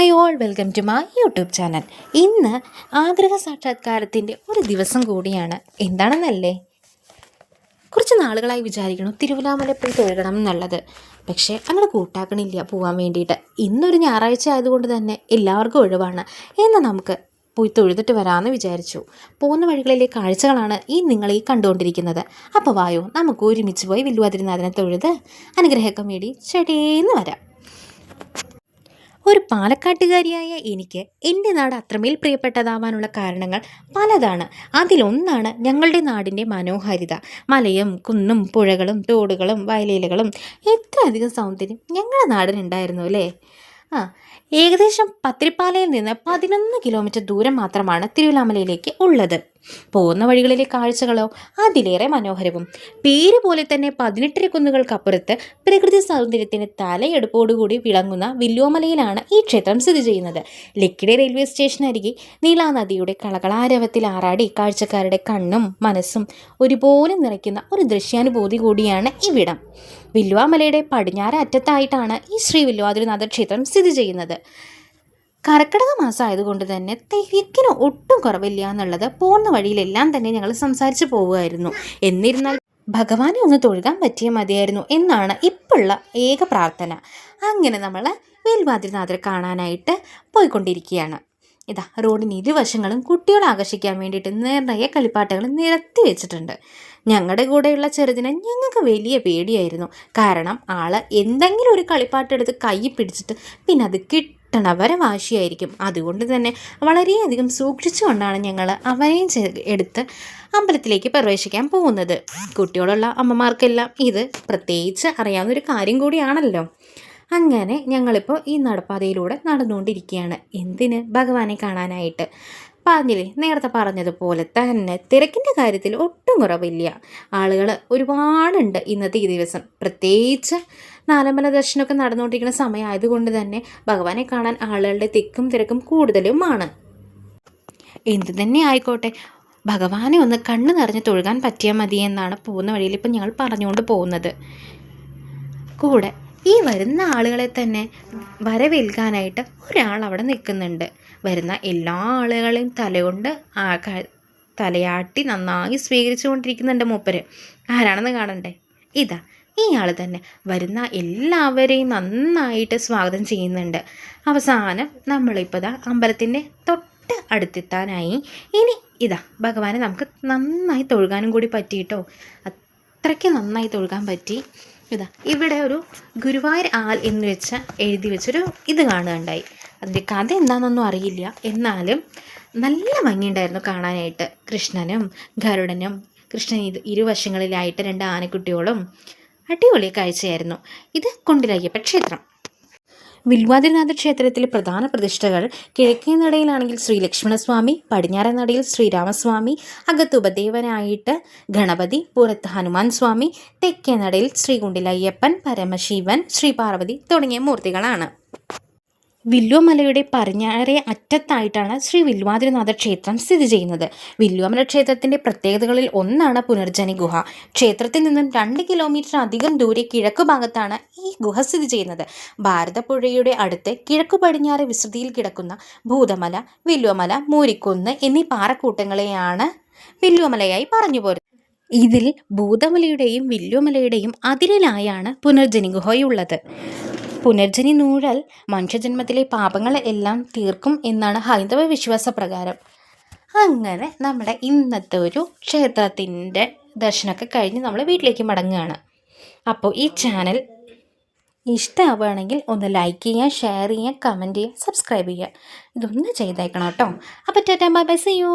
Hi all welcome to my YouTube channel. ഇന്ന് ആഗ്രഹ സാക്ഷാത്കാരത്തിന്റെ ഒരു ദിവസം കൂടിയാണ്. എന്താണെന്നല്ലേ? കുറച്ച് നാളുകളായി വിചാരിക്കണം തിരുവല്ലാമല പോയി തൊഴുകണം എന്നുള്ളത്. പക്ഷേ അങ്ങനെ കൂട്ടാക്കണില്ല പോകാൻ വേണ്ടിയിട്ട്. ഇന്നൊരു ഞായറാഴ്ച ആയതുകൊണ്ട് തന്നെ എല്ലാവർക്കും ഒഴിവാണ് എന്നാൽ നമുക്ക് പോയി തൊഴുതിട്ട് വരാമെന്ന് വിചാരിച്ചു. പോകുന്ന വഴികളിലെ കാഴ്ചകളാണ് ഈ നിങ്ങൾ ഈ കണ്ടുകൊണ്ടിരിക്കുന്നത്. അപ്പോൾ വായോ നമുക്ക് ഒരുമിച്ച് പോയി വില്ലുവാതിരുന്നാഥനെ തൊഴുത് അനുഗ്രഹ മേടി ചെടേന്ന് വരാം. ഒരു പാലക്കാട്ടുകാരിയായ എനിക്ക് എന്റെ നാട് അത്രമേൽ പ്രിയപ്പെട്ടതാവാനുള്ള കാരണങ്ങൾ പലതാണ്. അതിലൊന്നാണ് ഞങ്ങളുടെ നാടിന്റെ മനോഹാരിത. മലയും കുന്നും പുഴകളും തോടുകളും വയലേലകളും എത്ര അധികം സൗന്ദര്യം ഞങ്ങളുടെ നാടിനുണ്ടായിരുന്നു അല്ലേ? ആ ഏകദേശം പത്തിരിപ്പാലയിൽ നിന്ന് പതിനൊന്ന് കിലോമീറ്റർ ദൂരം മാത്രമാണ് തിരുവല്ലാമലയിലേക്ക് ഉള്ളത്. പോകുന്ന വഴികളിലെ കാഴ്ചകളോ അതിലേറെ മനോഹരവും. പേര് പോലെ തന്നെ പതിനെട്ടര കുന്നുകൾക്കപ്പുറത്ത് പ്രകൃതി സൗന്ദര്യത്തിന് തലയെടുപ്പോടുകൂടി വിളങ്ങുന്ന വില്ലോമലയിലാണ് ഈ ക്ഷേത്രം സ്ഥിതി ചെയ്യുന്നത്. ലക്കിടി റെയിൽവേ സ്റ്റേഷൻ അരികെ നീലാനദിയുടെ കളകളാരവത്തിൽ ആറാടി കാഴ്ചക്കാരുടെ കണ്ണും മനസ്സും ഒരുപോലെ നിറയ്ക്കുന്ന ഒരു ദൃശ്യാനുഭൂതി കൂടിയാണ് ഇവിടം. വില്ലുവാമലയുടെ പടിഞ്ഞാറ് അറ്റത്തായിട്ടാണ് ഈ ശ്രീ വില്ലുവാതിരുനാഥ ക്ഷേത്രം സ്ഥിതി ചെയ്യുന്നത്. കർക്കിടക മാസം ആയതുകൊണ്ട് തന്നെ തിരക്കിന് ഒട്ടും കുറവില്ല എന്നുള്ളത് പോകുന്ന വഴിയിലെല്ലാം തന്നെ ഞങ്ങൾ സംസാരിച്ച് പോവുമായിരുന്നു എന്നിരുന്നാൽ ഭഗവാനെ ഒന്ന് തൊഴുകാൻ പറ്റിയ മതിയായിരുന്നു എന്നാണ് ഇപ്പോഴുള്ള ഏക പ്രാർത്ഥന. അങ്ങനെ നമ്മൾ വേൽവാതിരിനാഥരെ കാണാനായിട്ട് പോയിക്കൊണ്ടിരിക്കുകയാണ്. ഇതാ റോഡിന് ഇരുവശങ്ങളും കുട്ടികളെ ആകർഷിക്കാൻ വേണ്ടിയിട്ട് നിറയെ കളിപ്പാട്ടകൾ നിരത്തി വെച്ചിട്ടുണ്ട്. ഞങ്ങളുടെ കൂടെയുള്ള ചെറുതിനെ ഞങ്ങൾക്ക് വലിയ പേടിയായിരുന്നു. കാരണം ആൾ എന്തെങ്കിലും ഒരു കളിപ്പാട്ടെടുത്ത് കൈ പിടിച്ചിട്ട് പിന്നെ അത് കിട്ടണ വാശിയായിരിക്കും അതുകൊണ്ട് തന്നെ വളരെയധികം സൂക്ഷിച്ചുകൊണ്ടാണ് ഞങ്ങൾ അവരെയും എടുത്ത് അമ്പലത്തിലേക്ക് പ്രവേശിക്കാൻ പോകുന്നത്. കുട്ടികളുള്ള അമ്മമാർക്കെല്ലാം ഇത് പ്രത്യേകിച്ച് അറിയാവുന്ന ഒരു കാര്യം കൂടിയാണല്ലോ. അങ്ങനെ ഞങ്ങളിപ്പോൾ ഈ നടപ്പാതയിലൂടെ നടന്നുകൊണ്ടിരിക്കുകയാണ്. എന്തിന് ഭഗവാനെ കാണാനായിട്ട്? പറഞ്ഞില്ലേ? നേരത്തെ പറഞ്ഞതുപോലെ തന്നെ തിരക്കിന്റെ കാര്യത്തിൽ ഒട്ടും കുറവില്ല. ആളുകൾ ഒരുപാടുണ്ട് ഇന്നത്തെ ഈ ദിവസം. പ്രത്യേകിച്ച് നാലമ്പല ദർശനമൊക്കെ നടന്നുകൊണ്ടിരിക്കുന്ന സമയമായതുകൊണ്ട് തന്നെ ഭഗവാനെ കാണാൻ ആളുകളുടെ തിക്കും തിരക്കും കൂടുതലുമാണ്. എന്തു തന്നെ ആയിക്കോട്ടെ. ഭഗവാനെ ഒന്ന് കണ്ണു നിറഞ്ഞ് തൊഴുകാൻ പറ്റിയാൽ മതി എന്നാണ് പോകുന്ന വഴിയിൽ ഇപ്പം ഞങ്ങൾ പറഞ്ഞുകൊണ്ട് പോകുന്നത്. കൂടെ ഈ വരുന്ന ആളുകളെ തന്നെ വരവേൽക്കാനായിട്ട് ഒരാൾ അവിടെ നിൽക്കുന്നുണ്ട്. വരുന്ന എല്ലാ ആളുകളെയും തലകൊണ്ട് ആ തലയാട്ടി നന്നായി സ്വീകരിച്ചു കൊണ്ടിരിക്കുന്നുണ്ട് മൂപ്പര്. ആരാണെന്ന് കാണണ്ടേ? ഇതാ ഈ ആൾ തന്നെ വരുന്ന എല്ലാവരെയും നന്നായിട്ട് സ്വാഗതം ചെയ്യുന്നുണ്ട്. അവസാനം നമ്മളിപ്പോൾ ഇതാ അമ്പലത്തിന്റെ തൊട്ട് അടുത്തെത്താനായി. ഇനി ഇതാ ഭഗവാനെ നമുക്ക് നന്നായി തൊഴുകാനും കൂടി പറ്റിയിട്ടോ അത്രയ്ക്ക് നന്നായി തൊഴുകാൻ പറ്റി. ഇതാ ഇവിടെ ഒരു ഗുരുവായൂർ ആൽ എന്ന് വെച്ച എഴുതി വെച്ചൊരു ഇത് കാണുകയുണ്ടായി. അതിന്റെ കഥ എന്താണെന്നൊന്നും അറിയില്ല. എന്നാലും നല്ല ഭംഗിയുണ്ടായിരുന്നു കാണാനായിട്ട്. കൃഷ്ണനും ഗരുഡനും കൃഷ്ണൻ ഇത് ഇരുവശങ്ങളിലായിട്ട് രണ്ട് ആനക്കുട്ടികളും അടിപൊളി കാഴ്ചയായിരുന്നു. ഇത് കുണ്ടിലയ്യപ്പ ക്ഷേത്രം. വിൽവാതിനാഥ ക്ഷേത്രത്തിലെ പ്രധാന പ്രതിഷ്ഠകൾ കിഴക്കേ നടയിലാണെങ്കിൽ ശ്രീ ലക്ഷ്മണസ്വാമി പടിഞ്ഞാറൻ നടയിൽ ശ്രീരാമസ്വാമി അകത്ത് ഉപദേവനായിട്ട് ഗണപതി പുറത്ത് ഹനുമാൻ സ്വാമി തെക്കേ നടയിൽ ശ്രീ ഗുണ്ടിലയ്യപ്പൻ പരമശിവൻ ശ്രീ പാർവതി തുടങ്ങിയ മൂർത്തികളാണ്. വില്ലുവമലയുടെ പടിഞ്ഞാറേ അറ്റത്തായിട്ടാണ് ശ്രീ വില്ലുവാതിരനാഥ ക്ഷേത്രം സ്ഥിതി ചെയ്യുന്നത്. വില്ലുവമല ക്ഷേത്രത്തിന്റെ പ്രത്യേകതകളിൽ ഒന്നാണ് പുനർജനി ഗുഹ. ക്ഷേത്രത്തിൽ നിന്നും രണ്ട് കിലോമീറ്റർ അധികം ദൂരെ കിഴക്കു ഭാഗത്താണ് ഈ ഗുഹ സ്ഥിതി ചെയ്യുന്നത്. ഭാരതപ്പുഴയുടെ അടുത്ത് കിഴക്കു പടിഞ്ഞാറ് വിസ്തൃതിയിൽ കിടക്കുന്ന ഭൂതമല വില്ലുവമല മൂരിക്കുന്ന് എന്നീ പാറക്കൂട്ടങ്ങളെയാണ് വില്ലുവമലയായി പറഞ്ഞു പോരുന്നത്. ഇതിൽ ഭൂതമലയുടെയും വില്ലുവമലയുടെയും അതിരിലായാണ് പുനർജനി ഗുഹയുള്ളത്. പുനർജനി നൂഴൽ മനുഷ്യജന്മത്തിലെ പാപങ്ങൾ എല്ലാം തീർക്കും എന്നാണ് ഹൈന്ദവ വിശ്വാസപ്രകാരം. അങ്ങനെ നമ്മുടെ ഇന്നത്തെ ഒരു ക്ഷേത്രത്തിന്റെ ദർശനമൊക്കെ കഴിഞ്ഞ് നമ്മൾ വീട്ടിലേക്ക് മടങ്ങുകയാണ്. അപ്പോൾ ഈ ചാനൽ ഇഷ്ടമാവുകയാണെങ്കിൽ ഒന്ന് ലൈക്ക് ചെയ്യുക ഷെയർ ചെയ്യുക കമന്റ് ചെയ്യുക സബ്സ്ക്രൈബ് ചെയ്യുക. ഇതൊന്ന് ചെയ്തേക്കണം കേട്ടോ. അപ്പോൾ tata bye bye see you.